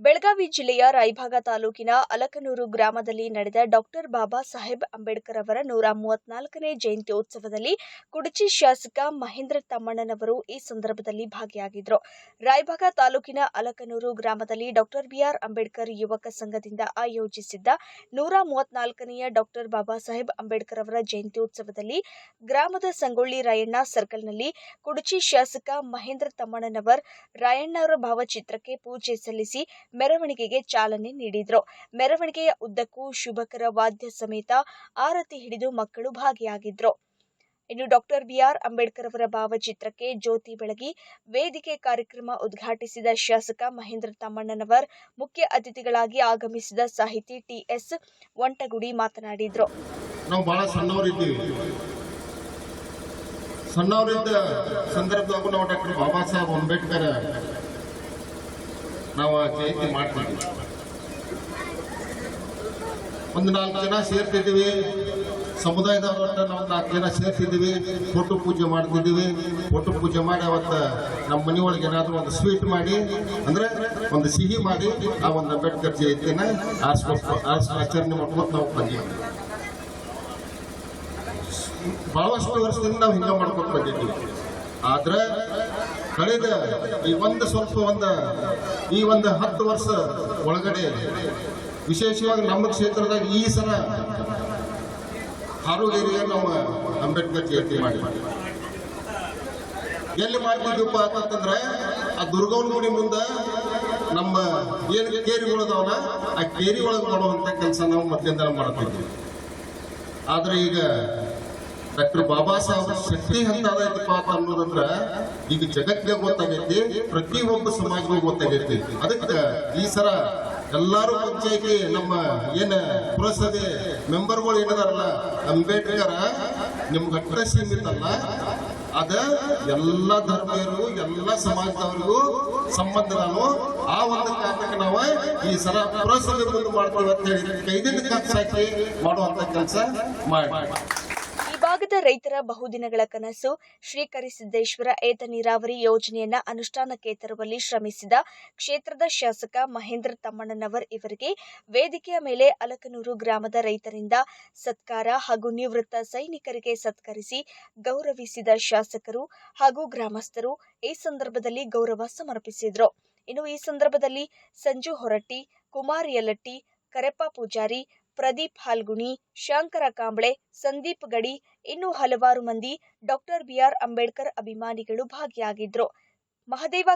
ಬೆಳಗಾವಿ ಜಿಲ್ಲೆಯ ರಾಯಭಾಗ ತಾಲೂಕಿನ ಅಲಕನೂರು ಗ್ರಾಮದಲ್ಲಿ ನಡೆದ ಡಾಕ್ಟರ್ ಬಾಬಾ ಸಾಹೇಬ್ ಅಂಬೇಡ್ಕರ್ ಅವರ ನೂರ ಮೂವತ್ನಾಲ್ಕನೇ ಜಯಂತ್ಯೋತ್ಸವದಲ್ಲಿ ಕುಡಚಿ ಶಾಸಕ ಮಹೇಂದ್ರ ತಮ್ಮಣ್ಣನವರು ಈ ಸಂದರ್ಭದಲ್ಲಿ ಭಾಗಿಯಾಗಿದ್ದರು. ರಾಯಭಾಗ ತಾಲೂಕಿನ ಅಲಕನೂರು ಗ್ರಾಮದಲ್ಲಿ ಡಾಕ್ಟರ್ ಬಿಆರ್ ಅಂಬೇಡ್ಕರ್ ಯುವಕ ಸಂಘದಿಂದ ಆಯೋಜಿಸಿದ್ದ ನೂರ ಮೂವತ್ನಾಲ್ಕನೆಯ ಡಾಕ್ಟರ್ ಬಾಬಾ ಸಾಹೇಬ್ ಅಂಬೇಡ್ಕರ್ ಅವರ ಜಯಂತಿ ಉತ್ಸವದಲ್ಲಿ ಗ್ರಾಮದ ಸಂಗೊಳ್ಳಿ ರಾಯಣ್ಣ ಸರ್ಕಲ್ನಲ್ಲಿ ಕುಡಚಿ ಶಾಸಕ ಮಹೇಂದ್ರ ತಮ್ಮಣ್ಣನವರ್ ರಾಯಣ್ಣವರ ಭಾವಚಿತ್ರಕ್ಕೆ ಪೂಜೆ ಸಲ್ಲಿಸಿ ಮೆರವಣಿಗೆಗೆ ಚಾಲನೆ ನೀಡಿದ್ರು. ಮೆರವಣಿಗೆಯ ಉದ್ದಕ್ಕೂ ಶುಭಕರ ವಾದ್ಯ ಸಮೇತ ಆರತಿ ಹಿಡಿದು ಮಕ್ಕಳು ಭಾಗಿಯಾಗಿದ್ರು. ಇನ್ನು ಡಾಕ್ಟರ್ ಬಿಆರ್ ಅಂಬೇಡ್ಕರ್ ಅವರ ಭಾವಚಿತ್ರಕ್ಕೆ ಜ್ಯೋತಿ ಬೆಳಗಿ, ವೇದಿಕೆ ಕಾರ್ಯಕ್ರಮ ಉದ್ಘಾಟಿಸಿದ ಶಾಸಕ ಮಹೇಂದ್ರ ತಮ್ಮಣ್ಣನವರ್, ಮುಖ್ಯ ಅತಿಥಿಗಳಾಗಿ ಆಗಮಿಸಿದ ಸಾಹಿತಿ ಟಿಎಸ್ ವಂಟಗುಡಿ ಮಾತನಾಡಿದ್ರು. ಸಣ್ಣವರಿದ್ದ ಸಂದರ್ಭದಾಗ ನಾವು ಡಾಕ್ಟರ್ ಬಾಬಾ ಸಾಹೇಬ್ ಅಂಬೇಡ್ಕರ್ ನಾವು ಜಯಂತಿ ಮಾಡ್ತಿದ್ವಿ ಒಂದು ನಾಲ್ಕು ಜನ ಸೇರ್ತಿದ್ದೀವಿ. ಸಮುದಾಯದವ್ರ ನಾವು ನಾಲ್ಕು ಜನ ಸೇರ್ತಿದ್ದೀವಿ. ಫೋಟೋ ಪೂಜೆ ಮಾಡ್ತಿದ್ದೀವಿ. ಫೋಟೋ ಪೂಜೆ ಮಾಡಿ ಅವತ್ತು ನಮ್ಮ ಮನೆಯೊಳಗೆ ಏನಾದರೂ ಒಂದು ಸ್ವೀಟ್ ಮಾಡಿ, ಅಂದ್ರೆ ಒಂದು ಸಿಹಿ ಮಾಡಿ, ಆ ಒಂದು ಅಂಬೇಡ್ಕರ್ ಜಯಂತಿನ ಆಚರಣೆ ಮಾಡ್ಕೊಂಡು ನಾವು ಬಂದಿದ್ದೀವಿ ಭಾಳಷ್ಟು ವರ್ಷದಿಂದ ನಾವು ಹಿಂಗೆ ಮಾಡ್ಕೊಂಡು ಬಂದಿದ್ದೀವಿ. ಆದ್ರೆ ಕಳೆದ ಈ ಒಂದು ಸ್ವಲ್ಪ ಒಂದು, ಈ ಒಂದು ಹತ್ತು ವರ್ಷ ಒಳಗಡೆ, ವಿಶೇಷವಾಗಿ ನಮ್ಮ ಕ್ಷೇತ್ರದಾಗ ಈ ಸಲ ಹಾರೋಗೇರಿಯ ನಾವು ಅಂಬೇಡ್ಕರ್ ಜಯಂತಿ ಮಾಡಿ ಎಲ್ಲಿ ಮಾಡ್ತಿದ್ವಿಪ್ಪ ಅಂತಂದ್ರೆ, ಆ ದುರ್ಗವನ ಗುಡಿ ಮುಂದೆ ನಮ್ಮ ಏನು ಕೇರಿಗಳದವಲ್ಲ, ಆ ಕೇರಿ ಒಳಗೆ ಮಾಡುವಂತ ಕೆಲಸ ನಾವು ಮೊದಲಿಂದ ಮಾಡ್ತಿದ್ವಿ ಆದ್ರೆ ಈಗ ಡಾಕ್ಟರ್ ಬಾಬಾ ಸಾಹೇಬ್ ಶಕ್ತಿ ಹಂತದೈತಪ್ಪ ಅಂತ ಅನ್ನೋದಂದ್ರ ಈಗ ಜಗತ್ತಿಗೆ ಗೊತ್ತಾಗೈತಿ ಪ್ರತಿಯೊಬ್ಬ ಸಮಾಜಗೂ ಗೊತ್ತಾಗೈತಿ. ಅದಕ್ಕೆ ಈ ಸರ ಎಲ್ಲಾರು ನಮ್ಮ ಏನ ಪುರಸಭೆ ಮೆಂಬರ್ಗಳು ಏನದಾರಲ್ಲ, ಅಂಬೇಡ್ಕರ್, ನಿಮ್ಗೆ ಸೀಮಿತ ಅಲ್ಲ ಅದ ಎಲ್ಲ ಧರ್ಮೀಯರು, ಎಲ್ಲ ಸಮಾಜದವರಿಗೂ ಸಂಬಂಧ ನಾನು. ಆ ಒಂದು ಕಾರಣಕ್ಕೆ ನಾವು ಈ ಸಲ ಪುರಸಭೆ ಮುಂದೆ ಮಾಡ್ತೀವಿ ಅಂತ ಹೇಳಿ ಕೈದಿನ ಖರ್ಚು ಹಾಕಿ ಮಾಡುವಂತ ಕೆಲಸ ಮಾಡಿ ಭಾಗದ ರೈತರ ಬಹುದಿನಗಳ ಕನಸು, ಶ್ರೀಕರಿಸಿದ್ದೇಶ್ವರ ಏತ ನೀರಾವರಿ ಯೋಜನೆಯನ್ನ ಅನುಷ್ಠಾನಕ್ಕೆ ತರುವಲ್ಲಿ ಶ್ರಮಿಸಿದ ಕ್ಷೇತ್ರದ ಶಾಸಕ ಮಹೇಂದ್ರ ತಮ್ಮಣ್ಣನವರ್ ಇವರಿಗೆ ವೇದಿಕೆಯ ಮೇಲೆ ಅಲಕನೂರು ಗ್ರಾಮದ ರೈತರಿಂದ ಸತ್ಕಾರ ಹಾಗೂ ನಿವೃತ್ತ ಸೈನಿಕರಿಗೆ ಸತ್ಕರಿಸಿ ಗೌರವಿಸಿದ ಶಾಸಕರು ಹಾಗೂ ಗ್ರಾಮಸ್ಥರು ಈ ಸಂದರ್ಭದಲ್ಲಿ ಗೌರವ ಸಮರ್ಪಿಸಿದರು. ಇನ್ನು ಈ ಸಂದರ್ಭದಲ್ಲಿ ಸಂಜು ಹೊರಟ್ಟಿ, ಕುಮಾರ್ ಯಲಟ್ಟಿ, ಕರೆಪ್ಪ ಪೂಜಾರಿ, ಪ್ರದೀಪ್ ಹಾಲ್ಗುಣಿ, ಶಂಕರ ಕಾಂಬ್ಳೆ, ಸಂದೀಪ್ ಗಡಿ ಇನ್ನೂ ಹಲವಾರು ಮಂದಿ ಡಾಕ್ಟರ್ ಬಿಆರ್ ಅಂಬೇಡ್ಕರ್ ಅಭಿಮಾನಿಗಳು ಭಾಗಿಯಾಗಿದ್ರು. ಮಹದೇವ